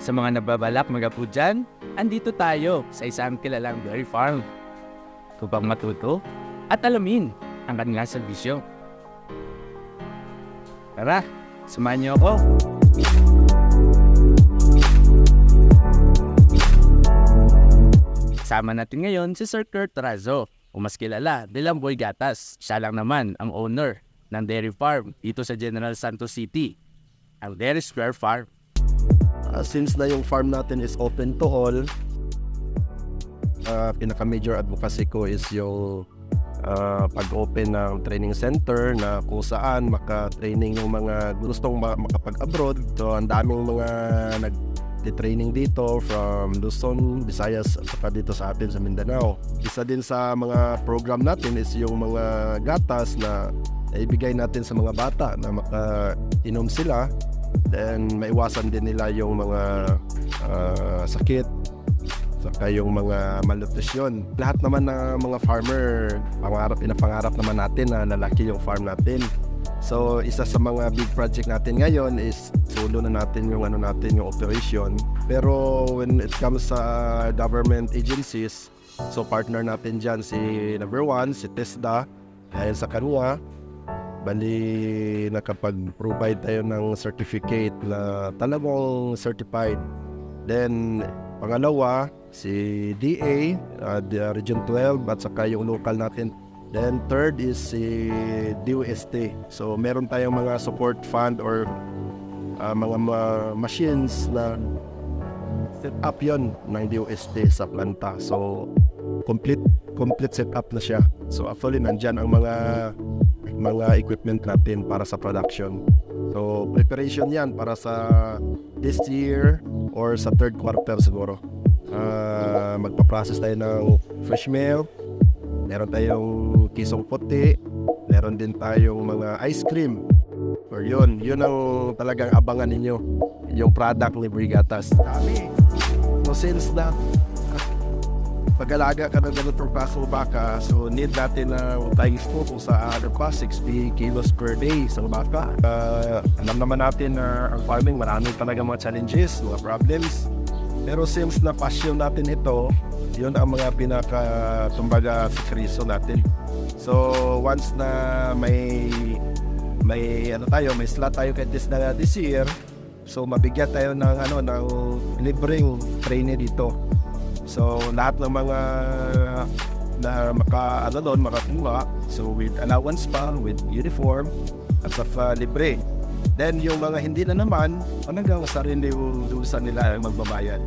Sa mga nababalak magapu dyan, andito tayo sa isang kilalang dairy farm. Upang matuto at alamin ang kanilang serbisyo. Tara, samahan niyo ako. Kasama natin ngayon si Sir Kurt Razo, o mas kilala bilang Boy Gatas. Siya lang naman ang owner ng dairy farm dito sa General Santos City, ang Dairy Square Farm. Uh, since na yung farm natin is open to all, uh, pinaka-major advocacy ko is yung uh, pag-open ng training center na kung saan maka-training yung mga gustong ma- makapag-abroad. So, ang daming mga nag-training dito from Luzon, Visayas at saka dito sa atin sa Mindanao. Isa din sa mga program natin is yung mga gatas na ibigay natin sa mga bata na maka-inom sila then maiwasan din nila yung mga ah, sakit saka yung mga malnutrition. Lahat naman ng mga farmer, pangarap, pinapangarap naman natin na lalaki yung farm natin. So, isa sa mga big project natin ngayon is solo na natin yung ano natin yung operation. Pero when it comes sa government agencies, so partner natin dyan si number one, si TESDA, dahil sa kanya, Bali, nakapag-provide tayo ng certificate na talagang certified. Then, pangalawa, si DA, uh, the Region 12, at saka yung local natin. Then, third is si DOST. So, meron tayong mga support fund or uh, mga ma- machines na set up yon ng DOST sa planta. So, complete complete setup na siya. So, actually, nandyan ang mga mga equipment natin para sa production. So, preparation yan para sa this year or sa third quarter siguro. Ah, magpa-process tayo ng fresh milk, meron tayong kisong puti, meron din tayong mga ice cream. Or yun, yun ang talagang abangan ninyo, yung product ni Brigatas. Dami. So, since na pag-alaga ka ng ganitong kaso baka, so need natin na uh, tayo focus sa ano pa, 60 kilos per day sa baka. Uh, alam naman natin na ang farming marami talaga mga challenges, mga problems. Pero since na passion natin ito, yun ang mga pinaka tumbaga sekreso natin. So once na may may ano tayo, may slot tayo kay this na this year, so mabigyan tayo ng ano ng libreng trainee dito. So lahat ng mga na maka ano doon makakuha. So with allowance pa with uniform at saka libre. Then yung mga hindi na naman hanggang sarili yung dusan nila ang magbabayad